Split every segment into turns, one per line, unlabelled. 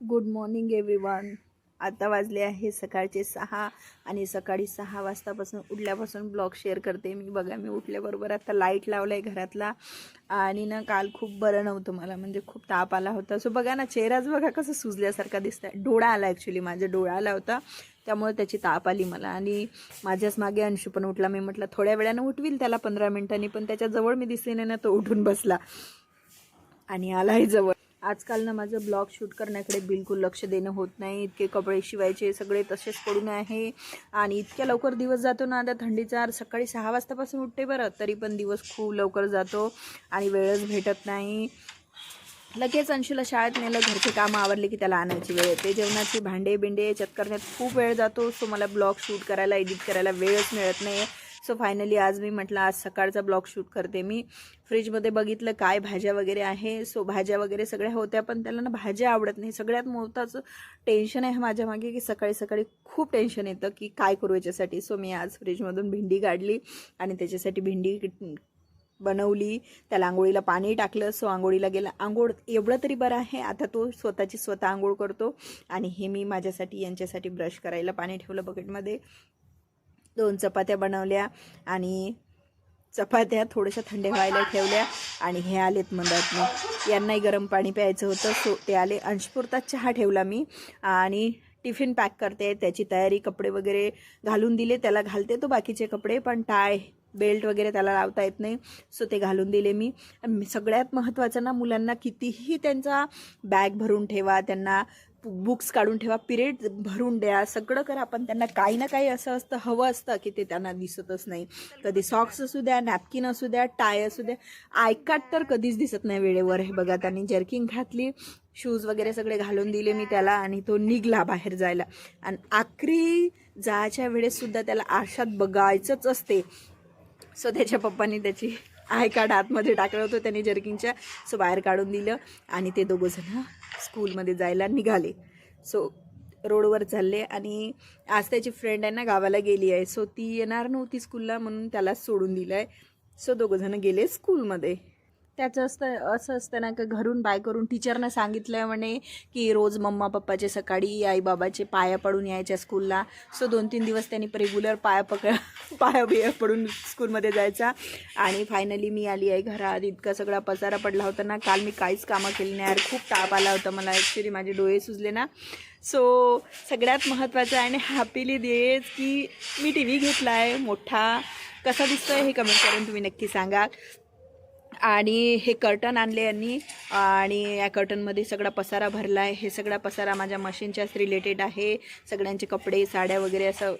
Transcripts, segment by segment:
Good morning everyone आता वाजले आहे सकाळचे सहा आणि सकाळी सहा वाजतापासून उठल्यापासून ब्लॉग शेअर करते मी. बघा मी उठल्याबरोबर आता लाइट लावला आहे घरातला. आणि ना काल खूप बरं नव्हतं मला म्हणजे खूप ताप आला होता. सो बघा ना चेहराच बघा कसं सुजल्यासारखा दिसतंय. डोळा आला ॲक्च्युली माझ्या डोळा आला होता. त्यामुळे त्याची ताप आली मला. आणि माझ्याच मागे अंशू पण उठला. मी म्हटलं थोड्या वेळानं उठवील त्याला पंधरा मिनिटांनी पण त्याच्याजवळ मी दिसले ना तो उठून बसला. आणि आलाही जवळ. आजकाल ना माझं ब्लॉग शूट करण्याकडे बिलकुल लक्ष देणं होत नाही. इतके कपडे शिवायचे सगळे तसेच पडून आहे. आणि इतक्या लवकर दिवस जातो ना आता थंडीचा सकाळी सहा वाजतापासून उठते बरं तरी पण दिवस खूप लवकर जातो आणि वेळच भेटत नाही. लगेच अंशूला शाळेत नेलं घरचे कामं आवरले की त्याला आणायची वेळ येते. जेवणाची भांडे बिंडे याच्यात करण्यात खूप वेळ जातो. सो मला ब्लॉग शूट करायला एडिट करायला वेळच मिळत नाही. सो फायनली आज मी म्हटलं आज सकाळचा ब्लॉग शूट करते. मी फ्रीजमध्ये बघितलं काय भाज्या वगैरे आहे. सो भाज्या वगैरे सगळ्या होत्या पण त्याला ना भाज्या आवडत नाही. सगळ्यात मोठाचं टेन्शन आहे माझ्या मागे की सकाळी सकाळी खूप टेन्शन येतं की काय करू याच्यासाठी. सो मी आज फ्रीजमधून भेंडी काढली आणि त्याच्यासाठी भेंडी बनवली. त्याला आंघोळीला पाणी टाकलं. सो आंघोळीला गेला. आंघोळ एवढं तरी बरं आहे. आता तो स्वतःची स्वतः आंघोळ करतो. आणि हे मी माझ्यासाठी यांच्यासाठी ब्रश करायला पाणी ठेवलं बकेटमध्ये दोन चपात्या बनवल्या आणि चपात्या थोड्याशा थंड व्हायला ठेवल्या आणि हे आलेत मंदातनं. यांनाही गरम पाणी प्यायचं होतं सो ते आले. अंशपुरता चहा ठेवला मी आणि टिफिन पॅक करते. त्याची तयारी कपडे वगैरे घालून दिले त्याला घालते तो बाकीचे कपडे पण टाय बेल्ट वगैरे त्याला लावता येत नाही सो ते घालून दिले मी. सगळ्यात महत्त्वाचं ना मुलांना कितीही त्यांचा बॅग भरून ठेवा त्यांना बुक्स काढून ठेवा पिरियड भरून द्या सगळं करा पण त्यांना काही ना काही असं असतं हवं असतं की ते त्यांना दिसतच नाही. कधी सॉक्स असू द्या नॅपकिन असू द्या टाय असू द्या आयकाट तर कधीच दिसत नाही वेळेवर. हे बघा त्यांनी जर्किंग घातली शूज वगैरे सगळे घालून दिले मी त्याला आणि तो निघला बाहेर जायला. आणि आखरी जायच्या वेळेससुद्धा त्याला आरशात बघायचंच असते. सो त्याच्या पप्पांनी त्याची आय कार्ड आतमध्ये टाकलं होतं त्यांनी जर्किंगच्या. सो बाहेर काढून दिलं आणि ते दोघंजणं स्कूलमध्ये जायला निघाले. सो रोडवर चालले आणि आज त्याची फ्रेंड आहे ना गावाला गेली आहे. सो ती येणार नव्हती स्कूलला म्हणून त्याला सोडून दिलं आहे सो दोघंजणं गेले स्कूलमध्ये. त्याचं असतं असं असतं ना की घरून बाय करून टीचरनं सांगितलं म्हणे की रोज मम्मा पप्पाचे सकाळी आईबाबाचे पाया पडून यायच्या स्कूलला. सो दोन तीन दिवस त्यांनी रेग्युलर पाया पक पाया बिया पडून स्कूलमध्ये जायचा. आणि फायनली मी आली आहे घरात इतका सगळा पसारा पडला होता ना. काल मी काहीच कामं केली नाही. यार खूप ताप आला होता मला. ॲक्च्युली माझे डोळे सुजले ना. सो सगळ्यात महत्त्वाचं आहे आणि हॅपीली देज की मी टी व्ही घेतला आहे मोठा. कसा दिसतो आहे हे कमेंट करून तुम्ही नक्की सांगा आणि हे कर्टन आणले यांनी. आणि या कर्टनमध्ये सगळा पसारा भरला आहे हे सगळा पसारा माझ्या मशीनच्याच रिलेटेड आहे. सगळ्यांचे कपडे साड्या वगैरे असं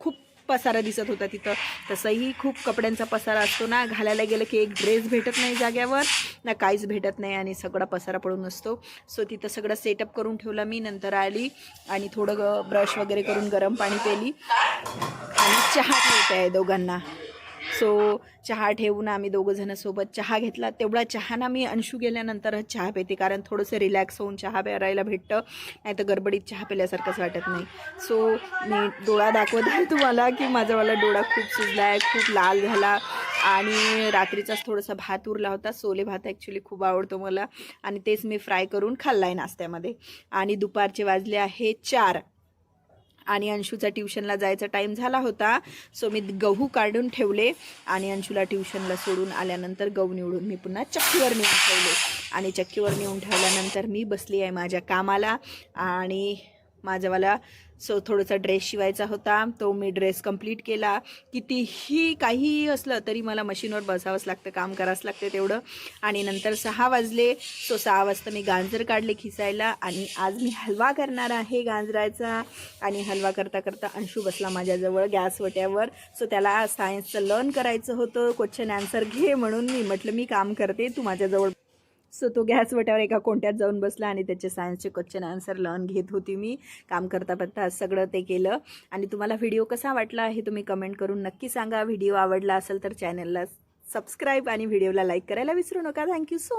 खूप पसारा दिसत होता तिथं. तसंही खूप कपड्यांचा पसारा असतो ना. घालायला गेलं की एक ड्रेस भेटत नाही जाग्यावर ना काहीच भेटत नाही आणि सगळा पसारा पडून असतो. सो तिथं सगळं सेटअप करून ठेवलं मी. नंतर आली आणि थोडं ग ब्रश वगैरे करून गरम पाणी पेली. आणि चहा ठेवते आहे दोघांना. सो चहा ठेवून आम्ही दोघंजणं सोबत चहा घेतला. तेवढा चहा ना मी अंशू गेल्यानंतरच चहा पिते कारण थोडंसं रिलॅक्स होऊन चहा प्यायला भेटतं. नाही तर गडबडीत चहा पिल्यासारखंच वाटत नाही. सो मी डोळा दाखवत आहे तुम्हाला की माझावाला डोळा खूप सुजला आहे खूप लाल झाला आणि रात्रीचाच थोडासा भात उरला होता. सोले भात ॲक्च्युली खूप आवडतो मला आणि तेच मी फ्राय करून खाल्ला आहे नाश्त्यामध्ये. आणि दुपारचे वाजले आहे चार. आणि अंशूचा ट्युशनला जायचा टाईम झाला होता. सो मी गहू काढून ठेवले आणि अंशूला ट्युशनला सोडून आल्यानंतर गहू निवडून मी पुन्हा चक्कीवर नेऊन ठेवले. आणि चक्कीवर नेऊन ठेवल्यानंतर मी बसली आहे माझ्या कामाला आणि माझावाला सो थोडासा ड्रेस शिवायचा होता. तो मी ड्रेस कंप्लीट केला. कितीही काहीही असलं तरी मला मशीनवर बसावंच लागतं काम करावंच लागतं तेवढं. आणि नंतर सहा वाजले. सो सहा वाजता मी गांजर काढले खिसायला. आणि आज मी हलवा करणार आहे गांजराचा. आणि हलवा करता करता अंशू बसला माझ्याजवळ गॅस वट्यावर सो त्याला सायन्सचं लर्न करायचं होतं. क्वेश्चन आन्सर घे म्हणून मी म्हटलं मी काम करते. तू माझ्याजवळ सो तो गॅस वट्यावर एका कोणत्यात जाऊन बसला आणि त्याचे सायन्सचे क्वेश्चन आन्सर लर्न घेत होती मी. काम करता करता सगळं ते केलं. आणि तुम्हाला व्हिडिओ कसा वाटला हे तुम्ही कमेंट करून नक्की सांगा. व्हिडिओ आवडला असेल तर चॅनलला सबस्क्राईब आणि व्हिडिओला लाईक करायला विसरू नका. Thank you so